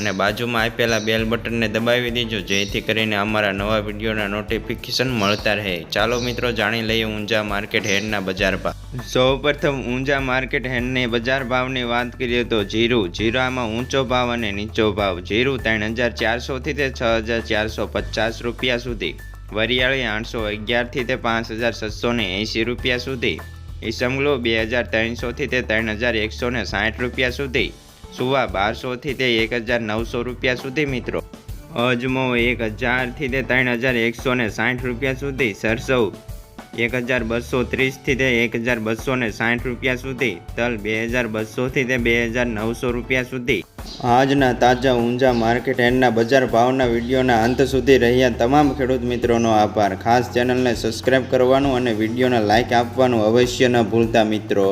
અને બાજુમાં આપેલા બેલ બટનને દબાવી દેજો, જેથી કરીને અમારા નવા વિડીયોના નોટિફિકેશન મળતા રહે. ચાલો મિત્રો, જાણી લઈએ ઊંઝા માર્કેટ હેડના બજાર ભાવ. સૌપ્રથમ ઊંઝા માર્કેટ હેડની બજાર ભાવની વાત કરીએ તો જીરું. જીરામાં ઊંચો ભાવ અને નીચો ભાવ. જીરું ત્રણ હજાર ચારસોથી તે છ હજાર ચારસો પચાસ રૂપિયા સુધી. વરિયાળી આઠસો અગિયારથી તે પાંચ હજાર છસો ને એંશી રૂપિયા સુધી. ઈસમગલો બે હજાર ત્રણસોથી તે ત્રણ હજાર એકસો ને સાઠ રૂપિયા સુધી. સુવા બારસોથી તે એક હજાર નવસો રૂપિયા સુધી, મિત્રો. અજમો એક હજારથી તે ત્રણ હજાર એકસો ને સાઠ રૂપિયા સુધી, સરસવ એક હજાર બસો ત્રીસથી તે એક હજાર બસો ને સાઠ રૂપિયા સુધી, તલ બે હજાર બસોથી તે બે હજાર નવસો રૂપિયા સુધી. આજના તાજા ઊંઝા માર્કેટ એન્ડના બજાર ભાવના વિડીયોના અંત સુધી રહ્યા તમામ ખેડૂત મિત્રોનો આભાર. ખાસ ચેનલને સબસ્ક્રાઈબ કરવાનું અને વિડીયોને લાઇક આપવાનું અવશ્ય ન ભૂલતા મિત્રો.